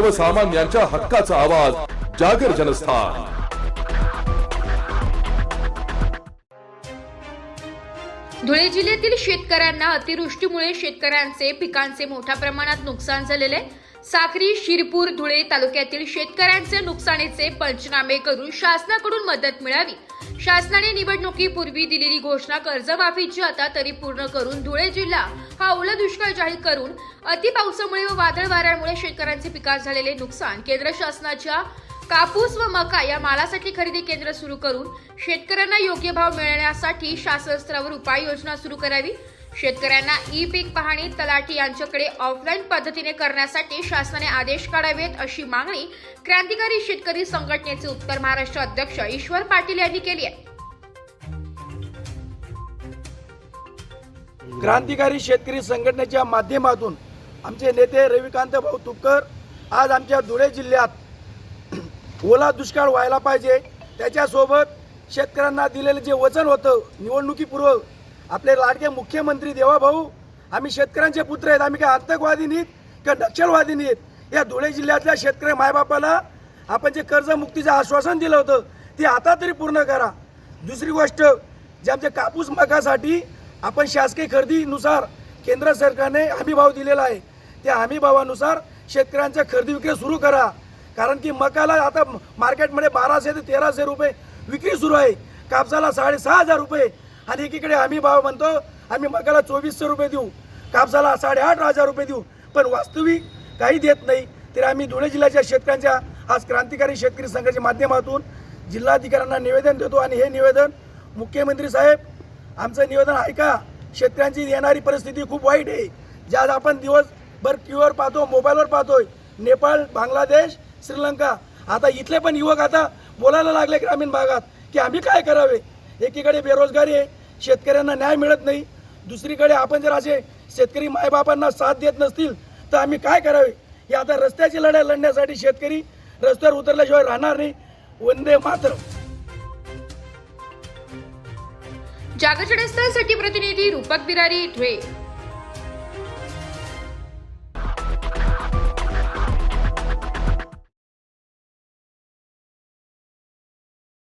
सर्वसामान्यांच्या हक्काचा आवाज जागर जनस्थान. धुळे जिल्ह्यातील शेतकऱ्यांना अतिवृष्टीमुळे शेतकऱ्यांचे पिकांचे मोठ्या प्रमाणात नुकसान झालेले साखरी साक्री शिरपूर धुळे तालुक्यातील शेतकऱ्यांचे नुकसानीचे पंचनामे करून शासनाकडून मदत मिळावी. शासनाने निवडणुकीपूर्वी दिलेली घोषणा कर्जमाफीची आता तरी पूर्ण करून धुळे जिल्हा हा ओला दुष्काळ जाहीर करून अतिपावसामुळे व वादळ वाऱ्यामुळे शेतकऱ्यांचे पिकात झालेले नुकसान केंद्र शासनाच्या कापूस व मका या मालासाठी खरेदी केंद्र सुरू करून शेतकऱ्यांना योग्य भाव मिळण्यासाठी शासन स्तरावर उपाययोजना सुरू करावी. शेतकऱ्यांना ई पीक पाहणी तलाठी यांच्याकडे ऑफलाईन पद्धतीने करण्यासाठी शासनाने आदेश काढावेत अशी मागणी क्रांतिकारी शेतकरी संघटनेचे उत्तर महाराष्ट्र अध्यक्ष ईश्वर पाटील यांनी केली आहे. क्रांतिकारी शेतकरी संघटनेच्या माध्यमातून आमचे नेते रविकांत भाऊ तुपकर आज आमच्या धुळे जिल्ह्यात ओला दुष्काळ व्हायला पाहिजे. त्याच्यासोबत शेतकऱ्यांना दिलेलं जे वचन होतं निवडणुकीपूर्व आपले लाडके मुख्यमंत्री देवाभाऊ आम्ही शेतकऱ्यांचे पुत्र आहेत आम्ही काय आतंकवादी नाहीत किंवा नक्षलवादी नाहीत? या धुळे जिल्ह्यातल्या शेतकरी मायबापाला आपण जे कर्जमुक्तीचं आश्वासन दिलं होतं ते आता तरी पूर्ण करा. दुसरी गोष्ट जे आमच्या कापूस मकासाठी आपण शासकीय खरेदीनुसार केंद्र सरकारने हमीभाव दिलेला आहे. त्या हमीभावानुसार शेतकऱ्यांच्या खरेदी विक्री सुरू करा. कारण की मकाला आता मार्केटमध्ये बाराशे ते तेराशे रुपये विक्री सुरू आहे. कापसाला साडेसहा हजार रुपये. आणि एकीकडे आम्ही भाव म्हणतो आम्ही मकाला चोवीसशे रुपये देऊ. कापसाला साडेआठ हजार रुपये देऊ. पण वास्तविक काही देत नाही. तरी आम्ही धुळे जिल्ह्याच्या शेतकऱ्यांच्या आज क्रांतिकारी शेतकरी संघाच्या माध्यमातून जिल्हाधिकाऱ्यांना निवेदन देतो. आणि हे निवेदन मुख्यमंत्री साहेब आमचं निवेदन ऐका. शेतकऱ्यांची येणारी परिस्थिती खूप वाईट आहे. ज्या आज आपण दिवसभर टी व्हीवर पाहतो मोबाईलवर पाहतोय नेपाळ बांगलादेश श्रीलंका. आता इथले पण युवक आता बोलायला लागले ग्रामीण भागात की आम्ही काय करावे? एकीकडे बेरोजगारी आहे शेतकऱ्यांना न्याय मिळत नाही. दुसरीकडे आपण जर असे शेतकरी मायबापांना साथ देत नसतील तर आम्ही काय करावे? हे आता रस्त्याची लढाई लढण्यासाठी शेतकरी रस्त्यावर उतरल्याशिवाय राहणार नाही. वंदे मात्र जागरणसाठी प्रतिनिधी रूपक बिरारी धुळे.